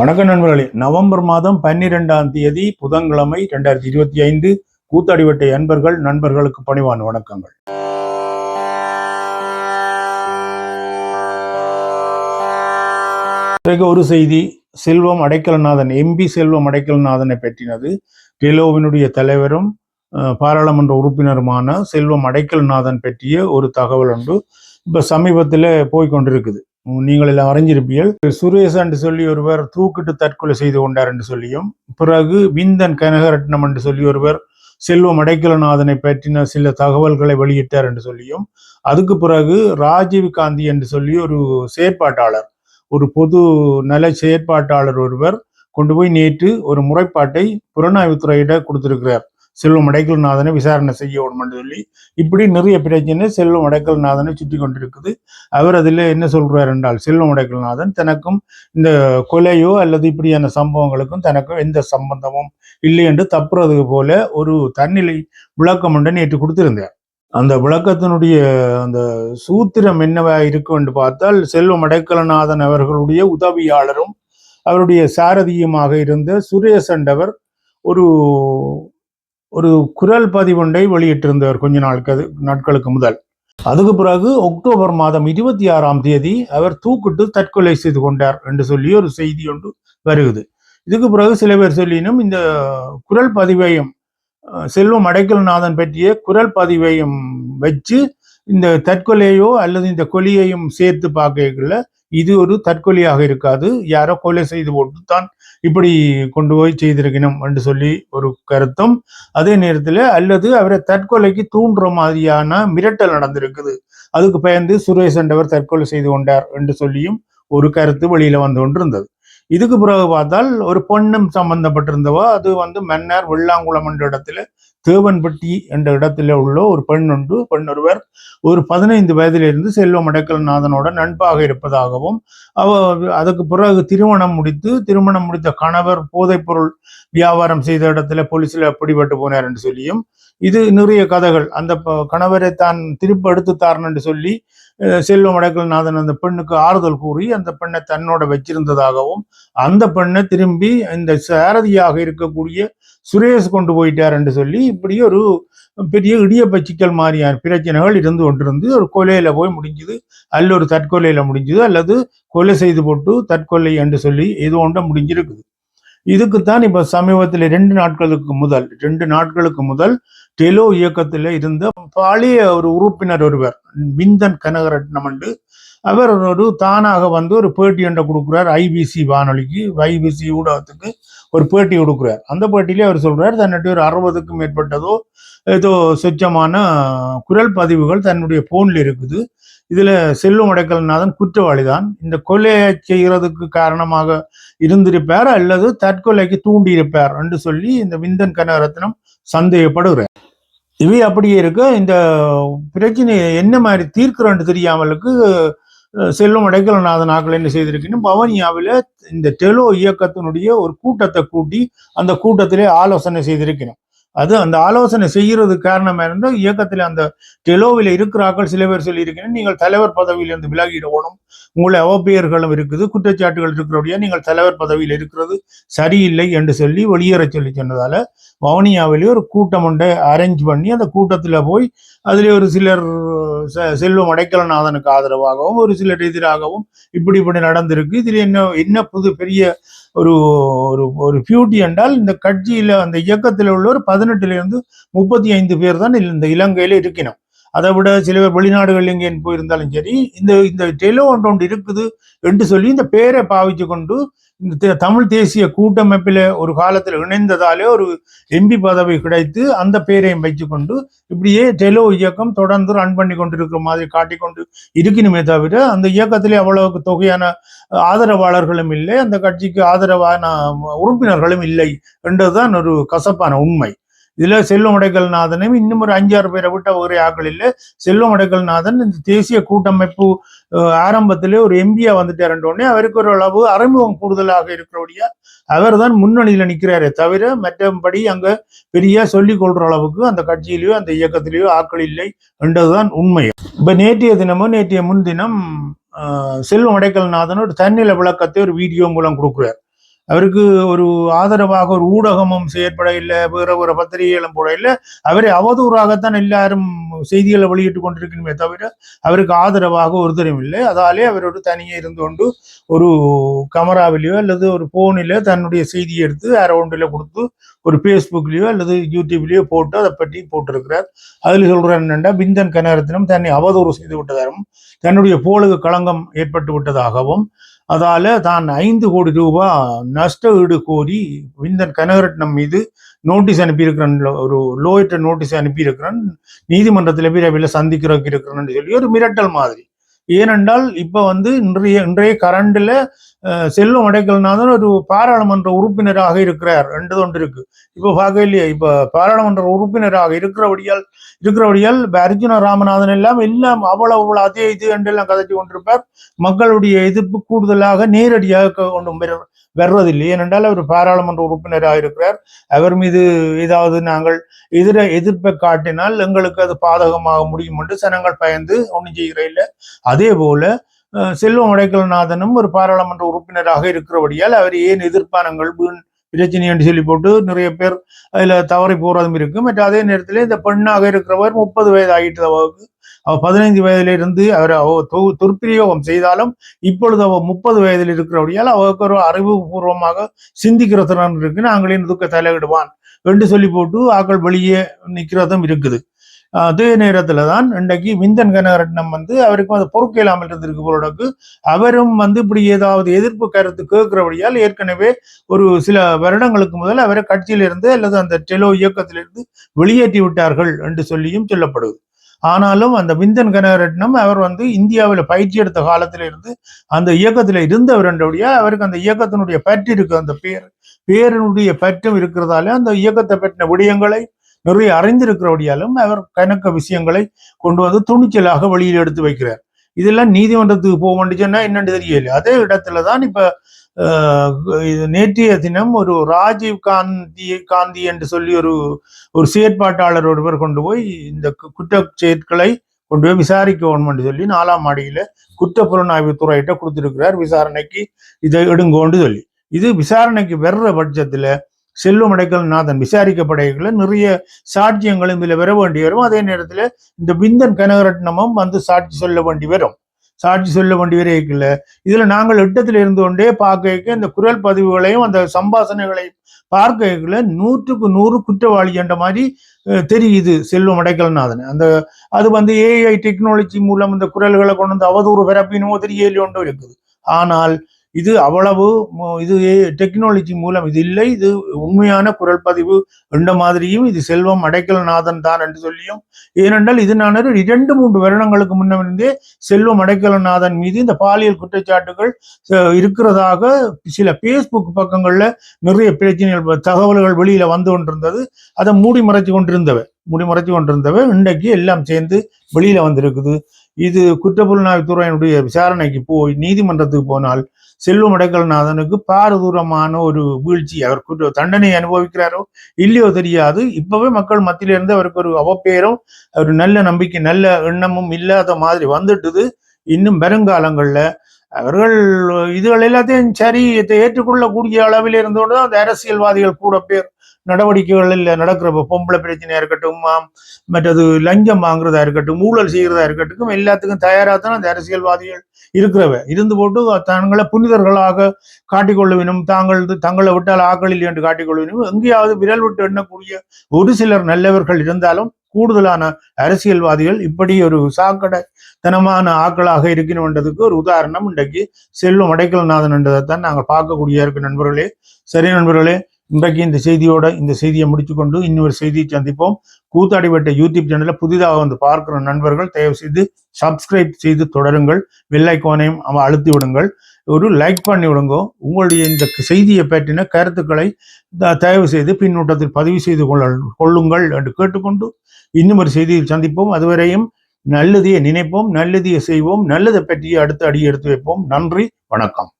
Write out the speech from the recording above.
வணக்கம் நண்பர்களே. நவம்பர் மாதம் பன்னிரெண்டாம் தேதி புதன்கிழமை ரெண்டாயிரத்தி இருபத்தி ஐந்து கூத்தாடிவட்டை அன்பர்கள் நண்பர்களுக்கு பணிவான வணக்கங்கள். பிறகு ஒரு செய்தி செல்வம் அடைக்கலநாதன் எம்பி செல்வம் அடைக்கலநாதனை பற்றினது. டெலோவினுடைய தலைவரும் பாராளுமன்ற உறுப்பினருமான செல்வம் அடைக்கல்நாதன் பற்றிய ஒரு தகவல் உண்டு இப்போ சமீபத்தில் போய் கொண்டிருக்குது. நீங்கள் எல்லாம் அறிஞ்சிருப்பீர்கள். சுரேஷ் என்று சொல்லி ஒருவர் தூக்கிட்டு தற்கொலை செய்து கொண்டார் என்று சொல்லியும் பிறகு விந்தன் கனகரட்னம் என்று சொல்லி ஒருவர் செல்வம் அடைக்கலநாதனை பற்றின சில தகவல்களை வெளியிட்டார் என்று சொல்லியும் அதுக்கு பிறகு ராஜீவ் காந்தி என்று சொல்லி ஒரு செயற்பாட்டாளர் ஒரு பொது நல செயற்பாட்டாளர் ஒருவர் கொண்டு போய் நேற்று ஒரு முறைப்பாட்டை புலனாய்வுத்துறையிட கொடுத்திருக்கிறார். செல்வம் அடைக்கல்நாதனை விசாரணை செய்ய வேணும்னு சொல்லி இப்படி நிறைய பிரச்சனை செல்வம் அடைக்கல்நாதனை சுற்றி கொண்டிருக்குது. அவர் அதில் என்ன சொல்றார் என்றால் செல்வம் அடைக்கல்நாதன் தனக்கும் இந்த கொலையோ அல்லது இப்படியான சம்பவங்களுக்கும் தனக்கும் எந்த சம்பந்தமும் இல்லை என்று தப்புறது போல ஒரு தன்னிலை விளக்கம் ஒன்று நேற்று கொடுத்திருந்தார். அந்த விளக்கத்தினுடைய அந்த சூத்திரம் என்னவா இருக்கும் என்று பார்த்தால் செல்வம் அடைக்கலநாதன் அவர்களுடைய உதவியாளரும் அவருடைய சாரதியுமாக இருந்த சுரேஷ் என்றவர் ஒரு ஒரு குரல் பதிவொன்றை வெளியிட்டிருந்தவர் கொஞ்ச நாட்கள் நாட்களுக்கு முதல். அதுக்கு பிறகு அக்டோபர் மாதம் இருபத்தி ஆறாம் தேதி அவர் தூக்கிட்டு தற்கொலை செய்து கொண்டார் என்று சொல்லி ஒரு செய்தி ஒன்று வருகுது. இதுக்கு பிறகு சில பேர் சொல்லினும் இந்த குரல் பதிவையும் செல்வம் அடைக்கல்நாதன் பற்றிய குரல் பதிவையும் வச்சு இந்த தற்கொலையோ அல்லது இந்த கொலியையும் சேர்த்து பார்க்கல இது ஒரு தற்கொலையாக இருக்காது. யாரோ கொலை செய்து போட்டு தான் இப்படி கொண்டு போய் செய்திருக்கணும் என்று சொல்லி ஒரு கருத்தும். அதே நேரத்தில் அல்லது அவரை தற்கொலைக்கு தூண்டுற மாதிரியான மிரட்டல் நடந்திருக்குது. அதுக்கு பயந்து சுரேஷ் என்றவர் தற்கொலை செய்து கொண்டார் என்று சொல்லியும் ஒரு கருத்து வெளியில வந்து கொண்டிருந்தது. இதுக்கு பிறகு பார்த்தால் ஒரு பொண்ணும் சம்பந்தப்பட்டிருந்தவோ அது வந்து மன்னார் வெள்ளாங்குளம் என்ற இடத்துல தேவன்பட்டி என்ற இடத்துல உள்ள ஒரு பெண் உண்டு. பெண் ஒருவர் ஒரு பதினைந்து வயதிலிருந்து செல்வம் அடைக்கல்நாதனோட நண்பாக இருப்பதாகவும் அவ அதுக்கு பிறகு திருமணம் முடித்து திருமணம் முடித்த கணவர் போதைப்பொருள் வியாபாரம் செய்த இடத்துல போலீஸ்ல பிடிபட்டு போனார் என்று சொல்லியும் இது நிறைய கதைகள். அந்த கணவரை தான் திருப்ப எடுத்து தாரன் என்று சொல்லி செல்வம் அடைக்கல்நாதன் அந்த பெண்ணுக்கு ஆறுதல் கூறி அந்த பெண்ணை தன்னோட வச்சிருந்ததாகவும் அந்த பெண்ணை திரும்பி இந்த சாரதியாக இருக்கக்கூடிய சுரேஷ் கொண்டு போயிட்டார் என்று சொல்லி இப்படி ஒரு பெரிய இடியப்பச்சிக்கல் மாதிரியான பிரச்சனைகள் இருந்து கொண்டிருந்து ஒரு கொலையில போய் முடிஞ்சுது. அல்ல ஒரு தற்கொலையில முடிஞ்சுது. அல்லது கொலை செய்து போட்டு தற்கொலை என்று சொல்லி இது ஒன்றை முடிஞ்சிருக்குது. இதுக்குத்தான் இப்ப சமீபத்தில் ரெண்டு நாட்களுக்கு முதல் ரெண்டு நாட்களுக்கு முதல் டெலோ இயக்கத்தில் இருந்த பழைய ஒரு உறுப்பினர் ஒருவர் விந்தன் கனகரட்னம் என்று. அவர் ஒரு தானாக வந்து ஒரு பேட்டி என்ற கொடுக்குறார் ஐபிசி வானொலிக்கு ஐபிசி ஊடகத்துக்கு ஒரு பேட்டி கொடுக்குறார். அந்த பேட்டியிலே அவர் சொல்றார் தன்னுடைய ஒரு அறுபதுக்கும் மேற்பட்டதோ ஏதோ சொச்சமான குரல் பதிவுகள் தன்னுடைய போன்ல இருக்குது. இதுல செல்லும் அடைக்கல்நாதன் குற்றவாளி தான் இந்த கொலையை செய்கிறதுக்கு காரணமாக இருந்திருப்பார் அல்லது தற்கொலைக்கு தூண்டியிருப்பார் என்று சொல்லி இந்த விந்தன் கனகரத்னம் சந்தேகப்படுகிறார். இவை அப்படியே இருக்க. இந்த பிரச்சனையை என்ன மாதிரி தீர்க்கிறோன்னு தெரியாமலுக்கு செல்லும் செல்வம் அடைக்கலநாதன் ஆக்கள் என்ன செய்திருக்கணும் பவனியாவில் இந்த டெலோ இயக்கத்தினுடைய ஒரு கூட்டத்தை கூட்டி அந்த கூட்டத்திலே ஆலோசனை செய்திருக்கணும் அது அந்த ஆலோசனை செய்கிறது காரணம் இருந்தால் இயக்கத்தில் அந்த டெலோவில் இருக்கிறார்கள் சில பேர் சொல்லியிருக்கிறேன் நீங்கள் தலைவர் பதவியிலிருந்து விலகிடணும். உங்களை அவப்பெயர்களும் இருக்குது குற்றச்சாட்டுகள் இருக்கிறபடியா நீங்கள் தலைவர் பதவியில் இருக்கிறது சரியில்லை என்று சொல்லி வெளியேற சொல்லி சொன்னதால வவுனியாவிலே ஒரு கூட்டம் ஒன்றை அரேஞ்ச் பண்ணி அந்த கூட்டத்தில் போய் அதில் ஒரு சிலர் செ- செல்வம் அடைக்கலநாதனுக்கு ஆதரவாகவும் ஒரு சிலர் எதிராகவும் இப்படி இப்படி நடந்திருக்கு. இதில் என்ன என்ன புது பெரிய ஒரு ஒரு ஒரு பியூட்டி என்றால் இந்த கட்சியில அந்த இயக்கத்தில் உள்ள ஒரு பதினெட்டுல இருந்து முப்பத்தி ஐந்து பேர் தான் இந்த இலங்கையில இருக்கணும் அதை விட சில பேர் வெளிநாடுகள் எங்கே போயிருந்தாலும் சரி இந்த இந்த டெலோ ஒன்று ஒன்று இருக்குது என்று சொல்லி இந்த பேரை பாவிச்சு கொண்டு இந்த தமிழ் தேசிய கூட்டமைப்பில் ஒரு காலத்தில் இணைந்ததாலே ஒரு எம்பி பதவி கிடைத்து அந்த பேரையும் வைத்துக்கொண்டு இப்படியே டெலோ இயக்கம் தொடர்ந்து ரன் பண்ணி கொண்டிருக்கிற மாதிரி காட்டிக்கொண்டு இருக்கணுமே தவிர அந்த இயக்கத்திலே அவ்வளவுக்கு தொகையான ஆதரவாளர்களும் இல்லை அந்த கட்சிக்கு ஆதரவான உறுப்பினர்களும் இல்லை என்றதுதான் ஒரு கசப்பான உண்மை. இதுல செல்வம் அடைக்கல்நாதனையும் இன்னும் ஒரு அஞ்சாறு பேரை விட்ட ஒரே ஆக்களில் செல்வம் அடைக்கல்நாதன் இந்த தேசிய கூட்டமைப்பு ஆரம்பத்திலே ஒரு எம்பியா வந்துட்டார் உடனே அவருக்கு ஒரு அளவு அறிமுகம் கூடுதலாக இருக்கிறபடியா அவர் தான் முன்னணியில நிற்கிறாரே தவிர மற்றபடி அங்க பெரிய சொல்லிக் கொள்ற அளவுக்கு அந்த கட்சியிலேயோ அந்த இயக்கத்திலேயோ ஆக்கள் இல்லை என்றதுதான் உண்மை. இப்ப நேற்றைய தினமோ நேற்றைய முன்தினம் ஆஹ், செல்வம் அடைக்கல்நாதன் ஒரு தன்னில விளக்கத்தை ஒரு வீடியோ மூலம் கொடுக்குறார். அவருக்கு ஒரு ஆதரவாக ஒரு ஊடகமும் செயற்பட இல்லை வேற வேற பத்திரிகைகளும் போட இல்லை. அவரை அவதூறாகத்தான் எல்லாரும் செய்திகளை வெளியிட்டு கொண்டிருக்கணுமே தவிர அவருக்கு ஆதரவாக ஒருத்தரும் இல்லை. அதாலே அவரோடு தனியே இருந்து கொண்டு ஒரு கமராவிலேயோ அல்லது ஒரு போனிலோ தன்னுடைய செய்தியை எடுத்து அரௌண்டில் கொடுத்து ஒரு ஃபேஸ்புக்லேயோ அல்லது யூடியூப்லேயோ போட்டு அதை பற்றி போட்டிருக்கிறார். அதில் சொல்கிறார் என்னென்னா பிந்தன் கனரத்தினம் தன்னை அவதூறு செய்து விட்டதாகவும் தன்னுடைய போலுக்கு களங்கம் ஏற்பட்டு விட்டதாகவும் அதால தான் ஐந்து கோடி ரூபாய் நஷ்ட ஈடு கோரி விந்தன் கனகரட்னம் மீது நோட்டீஸ் அனுப்பியிருக்கிறேன். ஒரு லோயிட்ட நோட்டீஸ் அனுப்பியிருக்கிறேன். நீதிமன்றத்தில் விரைவில் சந்திக்கிறதுக்கு இருக்கிறேன்னு சொல்லி ஒரு மிரட்டல் மாதிரி. ஏனென்றால் இப்போ வந்து இன்றைய இன்றைய கரண்டில் செல்வம் அடைக்கல்நாதன் ஒரு பாராளுமன்ற உறுப்பினராக இருக்கிறார். ரெண்டு தொண்டு இருக்கு இப்போ பார்க்க இல்லையா பாராளுமன்ற உறுப்பினராக இருக்கிறபடியால் இருக்கிறபடியால் அர்ஜுன ராமநாதன் எல்லாம் எல்லாம் அவ்வளவு அவ்வளோ அதே இது என்றெல்லாம் கதைச்சு கொண்டிருப்பார். மக்களுடைய எதிர்ப்பு கூடுதலாக நேரடியாக கொண்டு வர்றதில்லை ஏனென்றால் அவர் பாராளுமன்ற உறுப்பினராக இருக்கிறார். அவர் மீது ஏதாவது நாங்கள் எதிர எதிர்ப்பை காட்டினால் எங்களுக்கு அது பாதகமாக முடியும் என்று சனங்கள் பயந்து ஒன்றும் செய்கிற இல்லை. அதே போல செல்வம் உடைக்கல்நாதனும் ஒரு பாராளுமன்ற உறுப்பினராக இருக்கிறபடியால் அவர் ஏன் எதிர்ப்பானங்கள் வீண் பிரச்சனை என்று சொல்லி போட்டு நிறைய பேர் அதுல தவறி போறதும் இருக்கும் மற்ற அதே நேரத்தில் இந்த பெண்ணாக இருக்கிறவர் முப்பது வயது ஆகிட்டு அவருக்கு அவர் பதினைந்து வயதிலிருந்து அவர் துர்பிரயோகம் செய்தாலும் இப்பொழுது அவ முப்பது வயதில் இருக்கிறபடியால் அவருக்கு ஒரு அறிவுபூர்வமாக சிந்திக்கிற திறன் இருக்கு நாங்களின் துக்க தலையிடுவான் என்று சொல்லி போட்டு ஆக்கள் வெளியே நிற்கிறதும் இருக்குது. அதே நேரத்தில் தான் இன்றைக்கு விந்தன் கனகரட்னம் வந்து அவருக்கும் அது பொறுக்கலாமல் இருந்திருக்கு போலக்கு அவரும் வந்து இப்படி ஏதாவது எதிர்ப்பு கருத்து கேட்கிறபடியால் ஏற்கனவே ஒரு சில வருடங்களுக்கு முதல் அவரை கட்சியிலிருந்து அல்லது அந்த டெலோ இயக்கத்திலிருந்து வெளியேற்றி விட்டார்கள் என்று சொல்லியும் சொல்லப்படுது. ஆனாலும் அந்த விந்தன் கனகரட்னம் அவர் வந்து இந்தியாவில் பயிற்சி எடுத்த காலத்திலிருந்து அந்த இயக்கத்தில் இருந்தவர் என்றபடியா அவருக்கு அந்த இயக்கத்தினுடைய பற்று இருக்கு. அந்த பேர் பேரனுடைய பற்றும் இருக்கிறதால அந்த இயக்கத்தை பற்றின விடயங்களை நிறைய அறிந்திருக்கிறபடியாலும் அவர் கணக்க விஷயங்களை கொண்டு வந்து துணிச்சலாக வெளியில் எடுத்து வைக்கிறார். இதெல்லாம் நீதிமன்றத்துக்கு போக வேண்டிச்சுன்னா என்னன்னு தெரியல. அதே இடத்துல தான் இப்ப நேற்றைய தினம் ஒரு ராஜீவ் காந்தி காந்தி என்று சொல்லி ஒரு ஒரு செயற்பாட்டாளர் ஒருவர் கொண்டு போய் இந்த குற்ற செயற்களை கொண்டு போய் விசாரிக்க வேணும்னு சொல்லி நாலாம் மாடியில குற்ற புலனாய்வு துறையிட்ட கொடுத்திருக்கிறார். விசாரணைக்கு இதை எடுங்கோண்டு சொல்லி. இது விசாரணைக்கு வர்ற பட்சத்துல செல்வம் நாதன் விசாரிக்கப்படைகளை நிறைய சாட்சியங்களும் இதுல வர வேண்டி வரும். அதே நேரத்துல இந்த பிந்தன் கனகரட்னமும் வந்து சாட்சி சொல்ல வேண்டி வரும். சாட்சி சொல்ல வேண்டி வரையில இதுல நாங்கள் இட்டத்தில் இருந்து கொண்டே பார்க்க இந்த குரல் பதிவுகளையும் அந்த சம்பாசனைகளையும் பார்க்கல நூற்றுக்கு நூறு குற்றவாளி என்ற மாதிரி தெரியுது செல்வம் அடைக்கலநாதன் அந்த அது வந்து ஏஐ டெக்னாலஜி மூலம் இந்த குரல்களை கொண்டு வந்து அவதூறு பிறப்பினோ தெரியலையோண்டோ இருக்குது. ஆனால் இது அவ்வளவு இது டெக்னாலஜி மூலம் இது இல்லை. இது உண்மையான குரல் பதிவு என்ற மாதிரியும் இது செல்வம் அடைக்கலநாதன் தான் என்று சொல்லியும் ஏனென்றால் இது நான் இரண்டு மூன்று வருடங்களுக்கு முன்னிருந்தே செல்வம் அடைக்கலநாதன் மீது இந்த பாலியல் குற்றச்சாட்டுகள் இருக்கிறதாக சில பேஸ்புக் பக்கங்களில் நிறைய பிரச்சனைகள் தகவல்கள் வெளியில வந்து கொண்டிருந்தது. அதை மூடி மறைச்சு கொண்டிருந்தவை மூடி மறைச்சு கொண்டிருந்தவை. இன்றைக்கு எல்லாம் சேர்ந்து வெளியில வந்திருக்குது. இது குற்றப்புலனாய்வுத்துறையினுடைய விசாரணைக்கு போய் நீதிமன்றத்துக்கு போனால் செல்வம் அடைக்கல்நாதனுக்கு பாரதூரமான ஒரு வீழ்ச்சி அவர் குற்ற தண்டனை அனுபவிக்கிறாரோ இல்லையோ தெரியாது. இப்பவே மக்கள் மத்தியிலிருந்து அவருக்கு ஒரு அவப்பேரும் ஒரு நல்ல நம்பிக்கை நல்ல எண்ணமும் இல்லாத மாதிரி வந்துட்டுது. இன்னும் வருங்காலங்கள்ல அவர்கள் இதுகள் எல்லாத்தையும் சரி ஏற்றுக்கொள்ளக்கூடிய அளவில் இருந்தோடு தான் அந்த அரசியல்வாதிகள் கூட பேர் நடவடிக்கைகளில் நடக்கிற பொம்பளை பிரச்சனையா இருக்கட்டும் மற்றது லஞ்சம் வாங்குறதா இருக்கட்டும் ஊழல் செய்கிறதா இருக்கட்டும் எல்லாத்துக்கும் தயாராக தான் அந்த அரசியல்வாதிகள் இருக்கிறவ. இருந்து போட்டு தங்களை புனிதர்களாக காட்டிக்கொள்ளுவினும் தாங்கள் தங்களை விட்டால் ஆக்களில் என்று காட்டிக்கொள்ளவினும் எங்கேயாவது விரல் விட்டு எண்ணக்கூடிய ஒரு சிலர் நல்லவர்கள் இருந்தாலும் கூடுதலான அரசியல்வாதிகள் இப்படி ஒரு சாக்கடை தனமான ஆக்களாக இருக்கணும்ன்றதுக்கு ஒரு உதாரணம் இன்றைக்கு செல்வம் அடைக்கல்நாதன் என்றதைத்தான் நாங்கள் பார்க்கக்கூடிய இருக்கு நண்பர்களே. சரி நண்பர்களே இன்றைக்கு இந்த செய்தியோட இந்த செய்தியை முடிச்சுக்கொண்டு இன்னொரு செய்தியை சந்திப்போம். கூத்தாடிப்பட்ட யூடியூப் சேனலில் புதிதாக வந்து பார்க்குற நண்பர்கள் தயவு செய்து சப்ஸ்கிரைப் செய்து தொடருங்கள். வெள்ளைக்கோனையும் அவன் அழுத்தி விடுங்கள். ஒரு லைக் பண்ணி விடுங்க. உங்களுடைய இந்த செய்தியை பற்றின கருத்துக்களை தயவு செய்து பின்னூட்டத்தில் பதிவு செய்து கொள்ள கொள்ளுங்கள் என்று கேட்டுக்கொண்டு இன்னும் ஒரு செய்தியில் சந்திப்போம். அதுவரையும் நல்லதையே நினைப்போம் நல்லதையே செய்வோம் நல்லதை பற்றி அடுத்த அடி எடுத்து வைப்போம். நன்றி வணக்கம்.